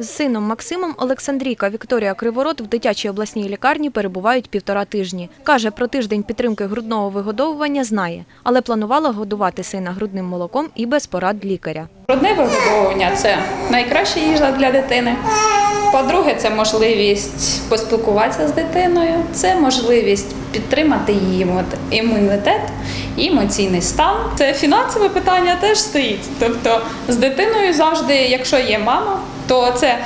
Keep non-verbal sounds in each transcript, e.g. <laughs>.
З сином Максимом Олександрійка Вікторія Криворот в дитячій обласній лікарні перебувають півтора тижні. Каже, про тиждень підтримки грудного вигодовування знає, але планувала годувати сина грудним молоком і без порад лікаря. Грудне вигодовування це найкраща їжа для дитини. По-друге, це можливість поспілкуватися з дитиною, це можливість підтримати її імунітет емоційний стан. Це фінансове питання теж стоїть. Тобто з дитиною завжди, якщо є мама, то це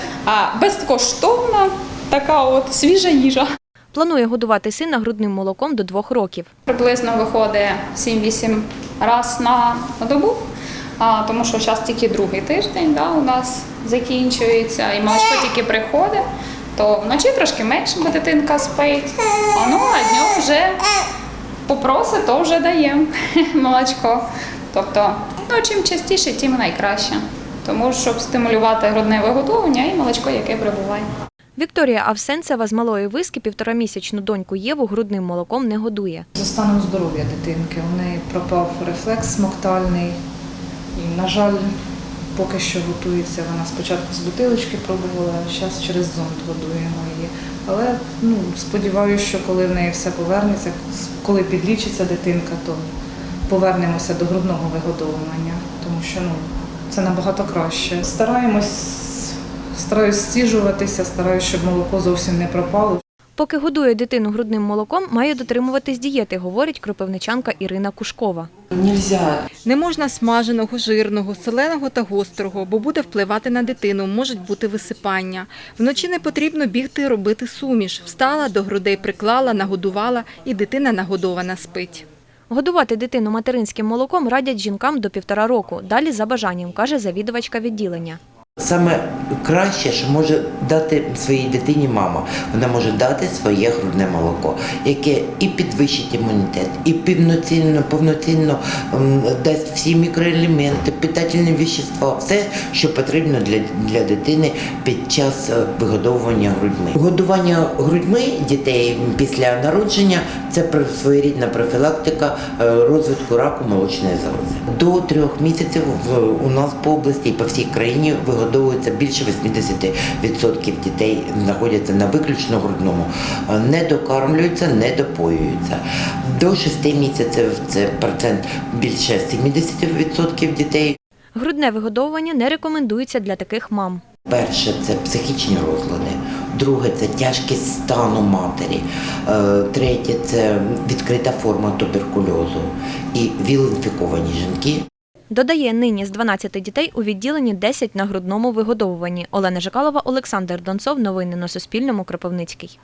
безкоштовна така от свіжа їжа. Планує годувати сина грудним молоком до двох років. Приблизно виходить 7-8 раз на добу, тому що зараз тільки другий тиждень да, у нас закінчується, і молочко тільки приходить, то вночі трошки менше, бо дитинка спить, а ну а днем вже попросить, то вже даємо <laughs> молочко. Тобто, ну, чим частіше, тим найкраще. Тому щоб стимулювати грудне вигодовування і молочко, яке прибуває. Вікторія Авсенцева з малої виски півторамісячну доньку Єву грудним молоком не годує. За станом здоров'я дитинки у неї пропав рефлекс смоктальний. І, на жаль, поки що готується. Вона спочатку з бутилочки пробувала, а зараз через зонд годуємо її. Але ну, сподіваюся, що коли в неї все повернеться, коли підлічиться дитинка, то повернемося до грудного вигодовування, тому що ну, це набагато краще. Стараємось, стараюсь стіжуватися, стараюсь, щоб молоко зовсім не пропало. Поки годує дитину грудним молоком, має дотримуватись дієти, говорить кропивничанка Ірина Кушкова. Нельзя Не можна смаженого, жирного, соленого та гострого, бо буде впливати на дитину, можуть бути висипання. Вночі не потрібно бігти робити суміш. Встала, до грудей приклала, нагодувала і дитина нагодована спить. Годувати дитину материнським молоком радять жінкам до півтора року. Далі за бажанням, каже завідувачка відділення. Саме краще, що може дати своїй дитині мама. Вона може дати своє грудне молоко, яке і підвищить імунітет, і повноцінно, повноцінно ем, дасть всі мікроелементи, питательні вещества, все, що потрібно для, для дитини під час е, вигодовування грудьми. Годування грудьми дітей після народження це своєрідна профілактика е, розвитку раку молочної залози. До трьох місяців у нас по області і по всій країні вигодовується більше 80% дітей знаходяться на виключно грудному, Е, не докармлюються, не допоюються. До 6 місяців це процент більше 70% дітей. Грудне вигодовування не рекомендується для таких мам. Перше це психічні розлади, друге це тяжкість стану матері, е, третє це відкрита форма туберкульозу і віл-інфіковані жінки. Додає, нині з 12 дітей у відділенні 10 на грудному вигодовуванні. Олена Жикалова, Олександр Донцов. Новини на Суспільному. Кропивницький.